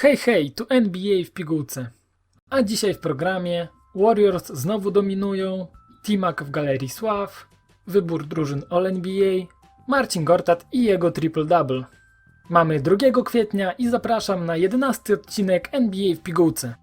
Hej, hej, tu NBA w pigułce. A dzisiaj w programie Warriors znowu dominują, Timak w Galerii Sław, wybór drużyn All-NBA, Marcin Gortat i jego triple-double. Mamy 2 kwietnia i zapraszam na 11 odcinek NBA w pigułce.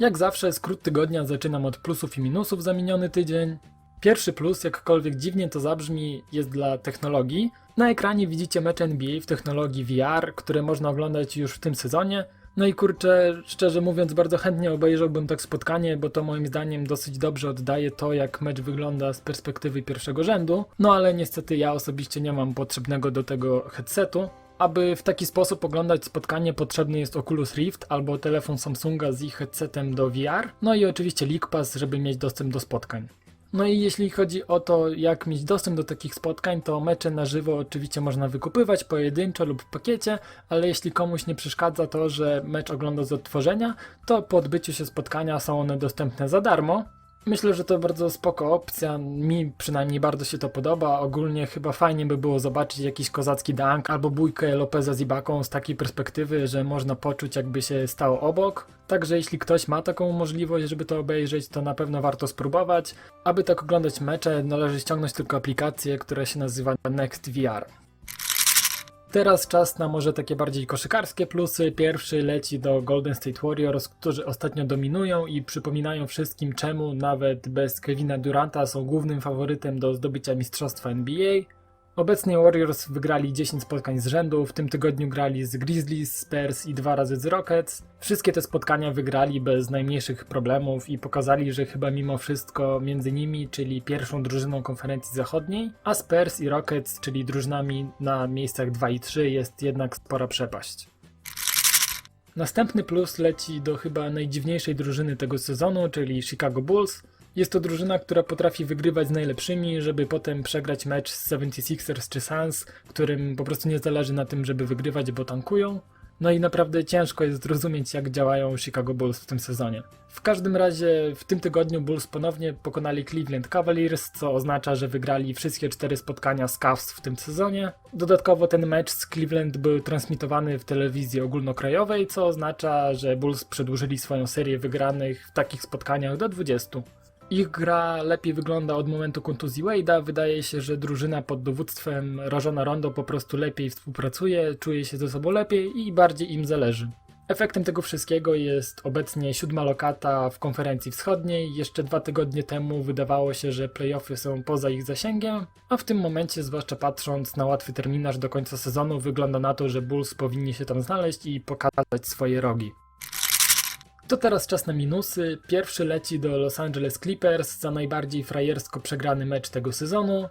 Jak zawsze skrót tygodnia zaczynam od plusów i minusów za miniony tydzień. Pierwszy plus, jakkolwiek dziwnie to zabrzmi, jest dla technologii. Na ekranie widzicie mecz NBA w technologii VR, które można oglądać już w tym sezonie. No i kurczę, szczerze mówiąc, bardzo chętnie obejrzałbym tak spotkanie, bo to moim zdaniem dosyć dobrze oddaje to, jak mecz wygląda z perspektywy pierwszego rzędu. No ale niestety ja osobiście nie mam potrzebnego do tego headsetu. Aby w taki sposób oglądać spotkanie potrzebny jest Oculus Rift albo telefon Samsunga z ich headsetem do VR, no i oczywiście League Pass, żeby mieć dostęp do spotkań. No i jeśli chodzi o to, jak mieć dostęp do takich spotkań, to mecze na żywo oczywiście można wykupywać pojedynczo lub w pakiecie, ale jeśli komuś nie przeszkadza to, że mecz ogląda z odtworzenia, to po odbyciu się spotkania są one dostępne za darmo. Myślę, że to bardzo spoko opcja, mi przynajmniej bardzo się to podoba, ogólnie chyba fajnie by było zobaczyć jakiś kozacki dunk albo bójkę Lopeza z Ibaką z takiej perspektywy, że można poczuć jakby się stało obok. Także jeśli ktoś ma taką możliwość, żeby to obejrzeć, to na pewno warto spróbować. Aby tak oglądać mecze, należy ściągnąć tylko aplikację, która się nazywa NextVR. Teraz czas na może takie bardziej koszykarskie plusy. Pierwszy leci do Golden State Warriors, którzy ostatnio dominują i przypominają wszystkim, czemu nawet bez Kevina Duranta są głównym faworytem do zdobycia mistrzostwa NBA. Obecnie Warriors wygrali 10 spotkań z rzędu, w tym tygodniu grali z Grizzlies, Spurs i dwa razy z Rockets. Wszystkie te spotkania wygrali bez najmniejszych problemów i pokazali, że chyba mimo wszystko między nimi, czyli pierwszą drużyną konferencji zachodniej, a Spurs i Rockets, czyli drużynami na miejscach 2 i 3 jest jednak spora przepaść. Następny plus leci do chyba najdziwniejszej drużyny tego sezonu, czyli Chicago Bulls. Jest to drużyna, która potrafi wygrywać z najlepszymi, żeby potem przegrać mecz z 76ers czy Suns, którym po prostu nie zależy na tym, żeby wygrywać, bo tankują. No i naprawdę ciężko jest zrozumieć, jak działają Chicago Bulls w tym sezonie. W każdym razie w tym tygodniu Bulls ponownie pokonali Cleveland Cavaliers, co oznacza, że wygrali wszystkie cztery spotkania z Cavs w tym sezonie. Dodatkowo ten mecz z Cleveland był transmitowany w telewizji ogólnokrajowej, co oznacza, że Bulls przedłużyli swoją serię wygranych w takich spotkaniach do 20. Ich gra lepiej wygląda od momentu kontuzji Wade'a. Wydaje się, że drużyna pod dowództwem Rajona Rondo po prostu lepiej współpracuje, czuje się ze sobą lepiej i bardziej im zależy. Efektem tego wszystkiego jest obecnie siódma lokata w konferencji wschodniej. Jeszcze dwa tygodnie temu wydawało się, że playoffy są poza ich zasięgiem, a w tym momencie, zwłaszcza patrząc na łatwy terminarz do końca sezonu, wygląda na to, że Bulls powinni się tam znaleźć i pokazać swoje rogi. To teraz czas na minusy. Pierwszy leci do Los Angeles Clippers za najbardziej frajersko przegrany mecz tego sezonu.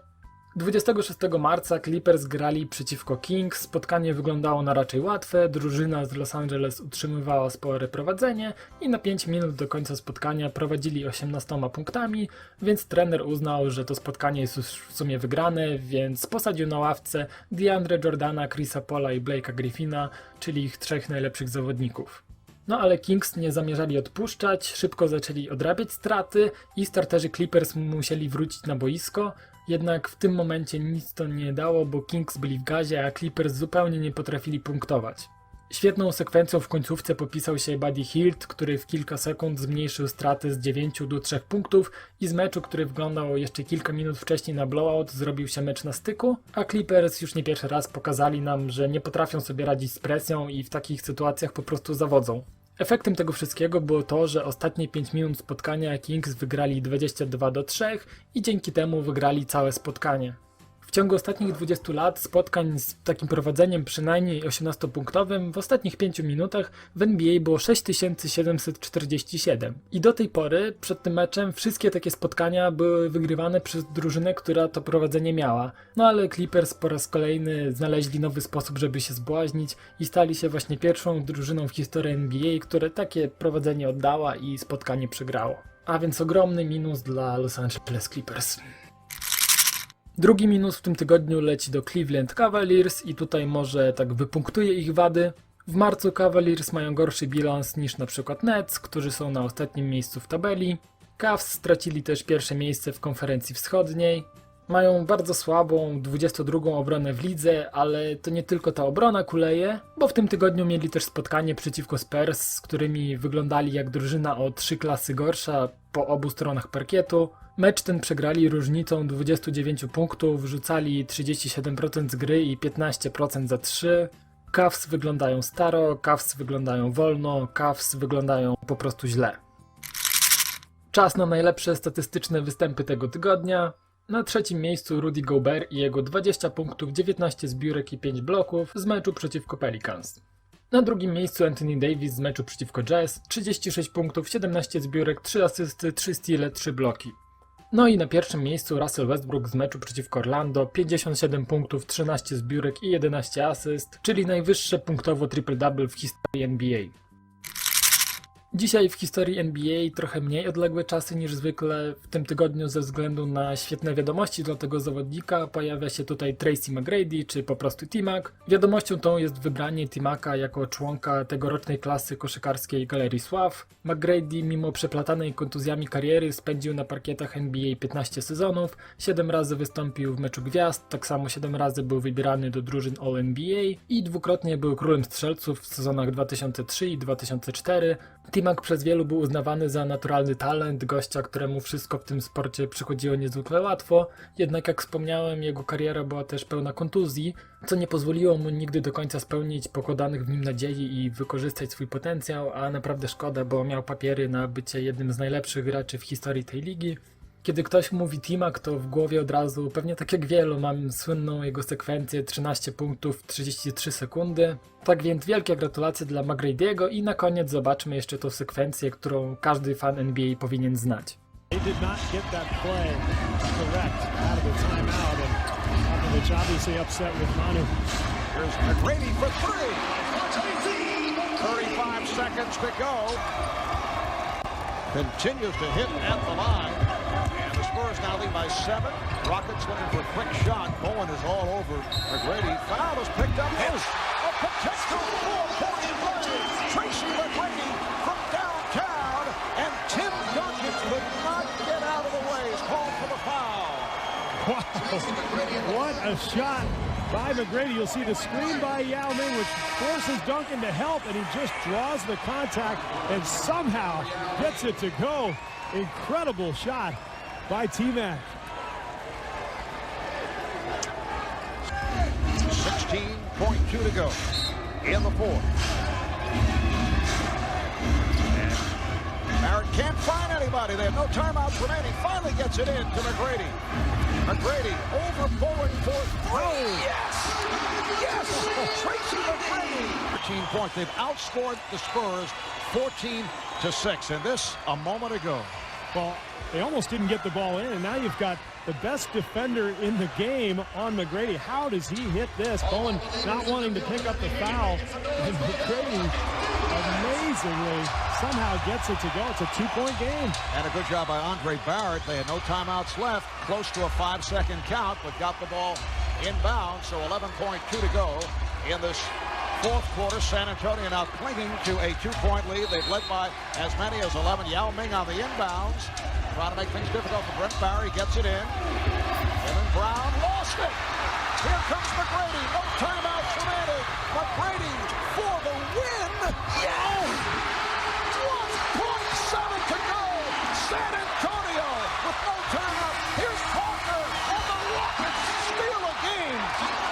26 marca Clippers grali przeciwko Kings. Spotkanie wyglądało na raczej łatwe. Drużyna z Los Angeles utrzymywała spore prowadzenie i na 5 minut do końca spotkania prowadzili 18 punktami, więc trener uznał, że to spotkanie jest już w sumie wygrane, więc posadził na ławce DeAndre Jordana, Chrisa Paula i Blake'a Griffina, czyli ich trzech najlepszych zawodników. No ale Kings nie zamierzali odpuszczać, szybko zaczęli odrabiać straty i starterzy Clippers musieli wrócić na boisko. Jednak w tym momencie nic to nie dało, bo Kings byli w gazie, a Clippers zupełnie nie potrafili punktować. Świetną sekwencją w końcówce popisał się Buddy Hield, który w kilka sekund zmniejszył straty z 9 do 3 punktów i z meczu, który wyglądał jeszcze kilka minut wcześniej na blowout, zrobił się mecz na styku, a Clippers już nie pierwszy raz pokazali nam, że nie potrafią sobie radzić z presją i w takich sytuacjach po prostu zawodzą. Efektem tego wszystkiego było to, że ostatnie 5 minut spotkania Kings wygrali 22 do 3 i dzięki temu wygrali całe spotkanie. W ciągu ostatnich 20 lat spotkań z takim prowadzeniem przynajmniej 18-punktowym w ostatnich 5 minutach w NBA było 6747. I do tej pory, przed tym meczem, wszystkie takie spotkania były wygrywane przez drużynę, która to prowadzenie miała. No ale Clippers po raz kolejny znaleźli nowy sposób, żeby się zbłaźnić i stali się właśnie pierwszą drużyną w historii NBA, które takie prowadzenie oddała i spotkanie przegrało. A więc ogromny minus dla Los Angeles Clippers. Drugi minus w tym tygodniu leci do Cleveland Cavaliers i tutaj może tak wypunktuje ich wady. W marcu Cavaliers mają gorszy bilans niż na przykład Nets, którzy są na ostatnim miejscu w tabeli. Cavs stracili też pierwsze miejsce w konferencji wschodniej. Mają bardzo słabą 22 obronę w lidze, ale to nie tylko ta obrona kuleje, bo w tym tygodniu mieli też spotkanie przeciwko Spurs, z którymi wyglądali jak drużyna o 3 klasy gorsza po obu stronach parkietu. Mecz ten przegrali różnicą 29 punktów, rzucali 37% z gry i 15% za 3. Cavs wyglądają staro, Cavs wyglądają wolno, Cavs wyglądają po prostu źle. Czas na najlepsze statystyczne występy tego tygodnia. Na trzecim miejscu Rudy Gobert i jego 20 punktów, 19 zbiórek i 5 bloków z meczu przeciwko Pelicans. Na drugim miejscu Anthony Davis z meczu przeciwko Jazz, 36 punktów, 17 zbiórek, 3 asysty, 3 steale, 3 bloki. No i na pierwszym miejscu Russell Westbrook z meczu przeciwko Orlando, 57 punktów, 13 zbiórek i 11 asyst, czyli najwyższe punktowo triple-double w historii NBA. Dzisiaj w historii NBA trochę mniej odległe czasy niż zwykle. W tym tygodniu ze względu na świetne wiadomości dla tego zawodnika pojawia się tutaj Tracy McGrady czy po prostu Timak. Wiadomością tą jest wybranie Timaka jako członka tegorocznej klasy koszykarskiej Galerii Sław. McGrady mimo przeplatanej kontuzjami kariery spędził na parkietach NBA 15 sezonów, 7 razy wystąpił w meczu gwiazd, tak samo 7 razy był wybierany do drużyn All-NBA i dwukrotnie był królem strzelców w sezonach 2003 i 2004. Timak przez wielu był uznawany za naturalny talent, gościa, któremu wszystko w tym sporcie przychodziło niezwykle łatwo, jednak jak wspomniałem, jego kariera była też pełna kontuzji, co nie pozwoliło mu nigdy do końca spełnić pokładanych w nim nadziei i wykorzystać swój potencjał, a naprawdę szkoda, bo miał papiery na bycie jednym z najlepszych graczy w historii tej ligi. Kiedy ktoś mówi Timak, to w głowie od razu, pewnie tak jak wielu, mam słynną jego sekwencję 13 punktów 33 sekundy. Tak więc wielkie gratulacje dla McGrady'ego i na koniec zobaczmy jeszcze tą sekwencję, którą każdy fan NBA powinien znać. They did not get that play correct out of the timeout, and Popovich obviously upset with Manu. Here's McGrady for three. 35 seconds to go. Continues to hit at the line. Spurs now lead by seven. Rockets looking for a quick shot. Bowen is all over McGrady. Foul is picked up. Hits a potential four-point play. Tracy McGrady from downtown. And Tim Duncan could not get out of the way. He's called for the foul. Wow. What a shot by McGrady. You'll see the screen by Yao Ming, which forces Duncan to help, and he just draws the contact and somehow gets it to go. Incredible shot by T-Mac. 16.2 to go in the fourth. And Barrett can't find anybody. They have no timeouts remaining. Finally gets it in to McGrady. McGrady over Bowen for three. Yes! Yes! Tracy McGrady. 13 points. They've outscored the Spurs 14 to 6. And this a moment ago. Well, they almost didn't get the ball in, and now you've got the best defender in the game on McGrady. How does he hit this? Bowen not wanting to pick up the foul, and McGrady amazingly somehow gets it to go. It's a two-point game. And a good job by Andre Barrett. They had no timeouts left, close to a five-second count, but got the ball inbound. So 11.2 to go in this fourth quarter. San Antonio now clinging to a two-point lead. They've led by as many as 11. Yao Ming on the inbounds, trying to make things difficult for Brent Barry. Gets it in. Kevin Brown lost it. Here comes McGrady. No timeouts remaining. McGrady for the win. Yeah! 1.7 to go. San Antonio with no timeout. Here's Parker, and the Rockets steal a game.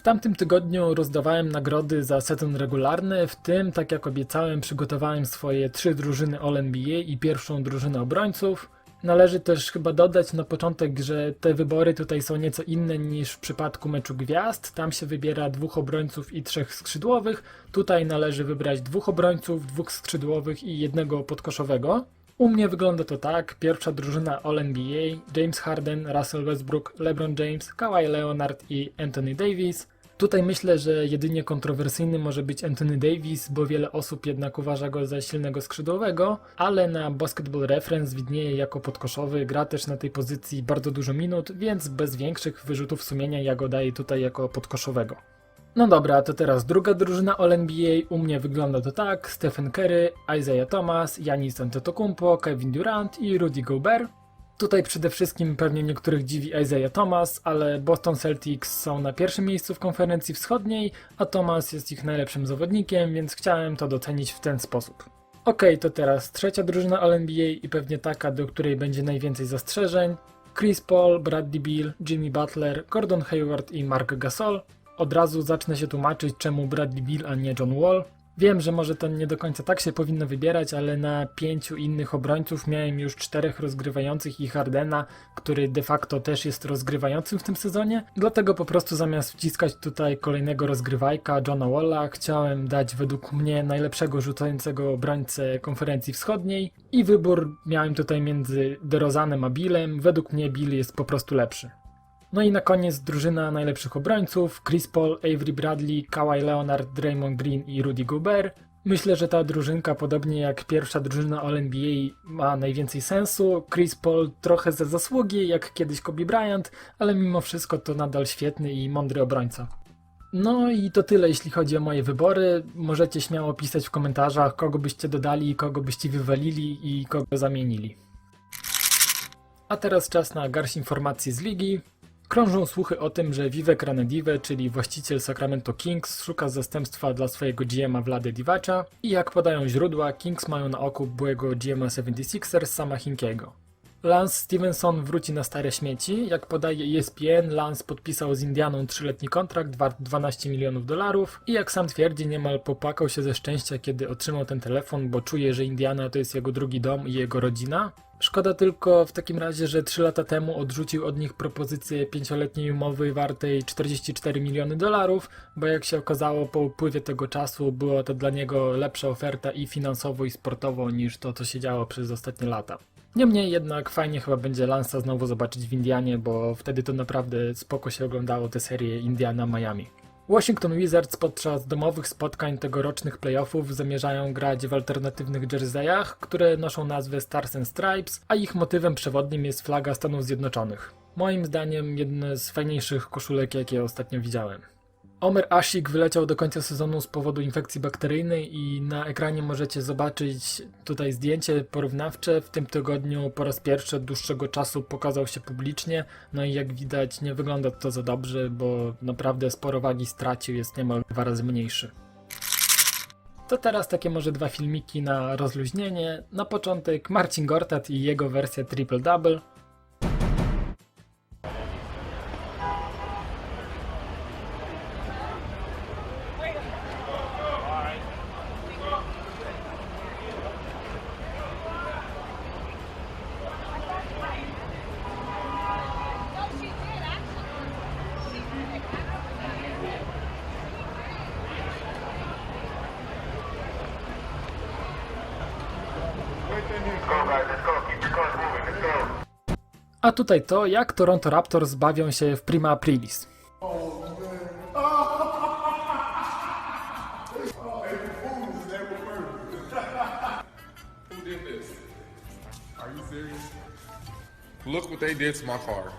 W tamtym tygodniu rozdawałem nagrody za sezon regularny, w tym, tak jak obiecałem, przygotowałem swoje trzy drużyny All-NBA i pierwszą drużynę obrońców. Należy też chyba dodać na początek, że te wybory tutaj są nieco inne niż w przypadku meczu gwiazd. Tam się wybiera dwóch obrońców i trzech skrzydłowych. Tutaj należy wybrać dwóch obrońców, dwóch skrzydłowych i jednego podkoszowego. U mnie wygląda to tak. Pierwsza drużyna All-NBA, James Harden, Russell Westbrook, LeBron James, Kawhi Leonard i Anthony Davis. Tutaj myślę, że jedynie kontrowersyjny może być Anthony Davis, bo wiele osób jednak uważa go za silnego skrzydłowego, ale na Basketball Reference widnieje jako podkoszowy, gra też na tej pozycji bardzo dużo minut, więc bez większych wyrzutów sumienia ja go daję tutaj jako podkoszowego. No dobra, to teraz druga drużyna All-NBA. U mnie wygląda to tak. Stephen Curry, Isaiah Thomas, Giannis Antetokounmpo, Kevin Durant i Rudy Gobert. Tutaj przede wszystkim pewnie niektórych dziwi Isaiah Thomas, ale Boston Celtics są na pierwszym miejscu w konferencji wschodniej, a Thomas jest ich najlepszym zawodnikiem, więc chciałem to docenić w ten sposób. Okej, to teraz trzecia drużyna All-NBA i pewnie taka, do której będzie najwięcej zastrzeżeń. Chris Paul, Bradley Beal, Jimmy Butler, Gordon Hayward i Mark Gasol. Od razu zacznę się tłumaczyć, czemu Bradley Beal, a nie John Wall. Wiem, że może to nie do końca tak się powinno wybierać, ale na pięciu innych obrońców miałem już czterech rozgrywających i Hardena, który de facto też jest rozgrywającym w tym sezonie. Dlatego po prostu zamiast wciskać tutaj kolejnego rozgrywajka Johna Walla, chciałem dać według mnie najlepszego rzucającego obrońcę konferencji wschodniej i wybór miałem tutaj między DeRozanem a Billem. Według mnie Bill jest po prostu lepszy. No i na koniec drużyna najlepszych obrońców Chris Paul, Avery Bradley, Kawhi Leonard, Draymond Green i Rudy Gobert. Myślę, że ta drużynka, podobnie jak pierwsza drużyna All-NBA, ma najwięcej sensu. Chris Paul trochę ze zasługi, jak kiedyś Kobe Bryant, ale mimo wszystko to nadal świetny i mądry obrońca. No i to tyle, jeśli chodzi o moje wybory. Możecie śmiało pisać w komentarzach, kogo byście dodali, kogo byście wywalili i kogo zamienili. A teraz czas na garść informacji z ligi. Krążą słuchy o tym, że Vivek Ranadive, czyli właściciel Sacramento Kings, szuka zastępstwa dla swojego GM-a Vlade Divacza i jak podają źródła, Kings mają na oku byłego GM-a 76ers Sama Hinkiego. Lance Stevenson wróci na stare śmieci. Jak podaje ESPN, Lance podpisał z Indianą trzyletni kontrakt wart 12 milionów dolarów i jak sam twierdzi, niemal popłakał się ze szczęścia, kiedy otrzymał ten telefon, bo czuje, że Indiana to jest jego drugi dom i jego rodzina. Szkoda tylko w takim razie, że 3 lata temu odrzucił od nich propozycję pięcioletniej umowy wartej 44 miliony dolarów, bo jak się okazało po upływie tego czasu była to dla niego lepsza oferta i finansowo i sportowo niż to co się działo przez ostatnie lata. Niemniej jednak fajnie chyba będzie Lansa znowu zobaczyć w Indianie, bo wtedy to naprawdę spoko się oglądało tę serię Indiana-Miami. Washington Wizards podczas domowych spotkań tegorocznych playoffów zamierzają grać w alternatywnych jerseyach, które noszą nazwę Stars and Stripes, a ich motywem przewodnim jest flaga Stanów Zjednoczonych. Moim zdaniem jedne z fajniejszych koszulek, jakie ostatnio widziałem. Omer Asik wyleciał do końca sezonu z powodu infekcji bakteryjnej i na ekranie możecie zobaczyć tutaj zdjęcie porównawcze. W tym tygodniu po raz pierwszy od dłuższego czasu pokazał się publicznie, no i jak widać nie wygląda to za dobrze, bo naprawdę sporo wagi stracił, jest niemal dwa razy mniejszy. To teraz takie może dwa filmiki na rozluźnienie. Na początek Marcin Gortat i jego wersja Triple Double. A tutaj to, jak Toronto Raptors bawią się w Prima Aprilis. Who did this? Are you serious? Look what they did to my car.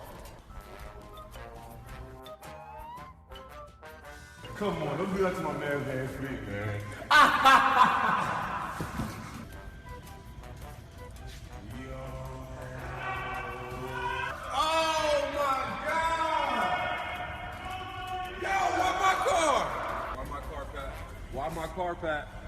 Come on, don't do that to my man's ass feet, man. car, Pat?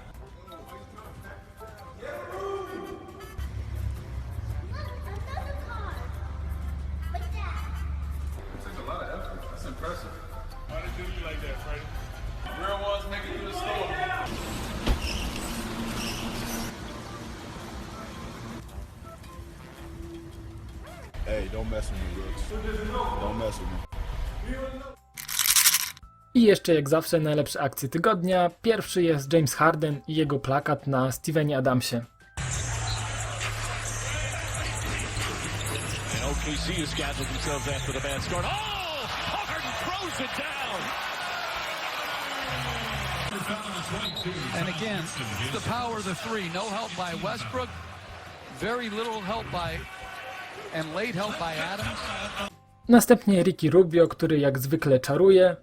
I jeszcze jak zawsze najlepsze akcje tygodnia. Pierwszy jest James Harden i jego plakat na Stevenie Adamsie. And OKC has scheduled themselves after the bad start. Oh! Harden throws it down. And again, the power of the three. No help by Westbrook. Very little help by, and late help by Adams. Następnie Ricky Rubio, który jak zwykle czaruje.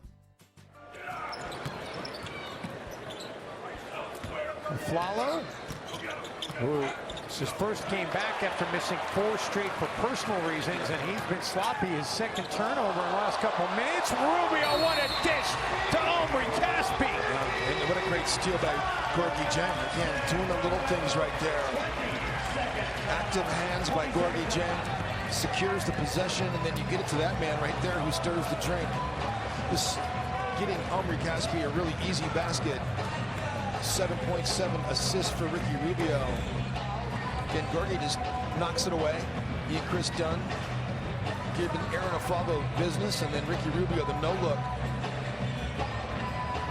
Who it's his first came back after missing four straight for personal reasons, and he's been sloppy. His second turnover in the last couple minutes. Rubio, what a dish to Omri Caspi. What a great steal by Gorgie Jang. Again, doing the little things right there. Active hands by Gorgie Jang. Secures the possession, and then you get it to that man right there who stirs the drink. This getting Omri Caspi a really easy basket. 7.7 assists for Ricky Rubio. Again, Gorgie just knocks it away. He and Chris Dunn giving Aaron Afabo business, and then Ricky Rubio the no look.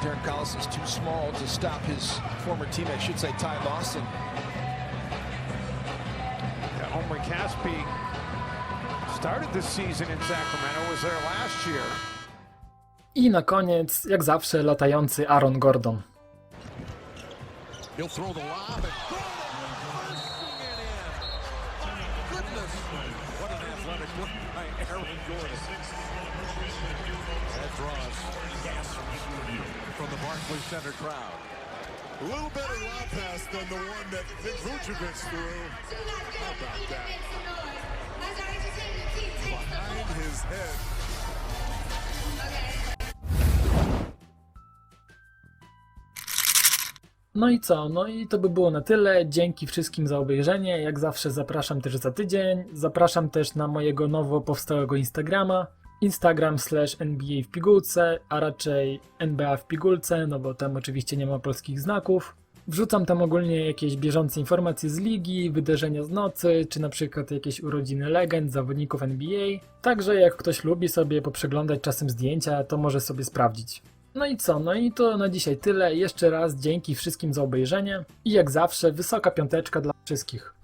Darren Collis is too small to stop his former teammate, I should say Ty Lawson. Yeah, Omri Caspi started the season in Sacramento, was there last year. I na koniec, jak zawsze, latający Aaron Gordon. He'll throw the lob and it in. Goodness. What an athletic look by Aaron. That draws gas from the Barclays Center crowd. A little better lob pass than the one that Vic Vucevic threw. How about that? Behind his head. No i co? No i to by było na tyle. Dzięki wszystkim za obejrzenie. Jak zawsze zapraszam też za tydzień. Zapraszam też na mojego nowo powstałego Instagrama. Instagram slash NBA w pigułce, a raczej NBA w pigułce, no bo tam oczywiście nie ma polskich znaków. Wrzucam tam ogólnie jakieś bieżące informacje z ligi, wydarzenia z nocy, czy na przykład jakieś urodziny legend, zawodników NBA. Także jak ktoś lubi sobie poprzeglądać czasem zdjęcia, to może sobie sprawdzić. No i co? No i to na dzisiaj tyle. Jeszcze raz dzięki wszystkim za obejrzenie. I jak zawsze wysoka piąteczka dla wszystkich.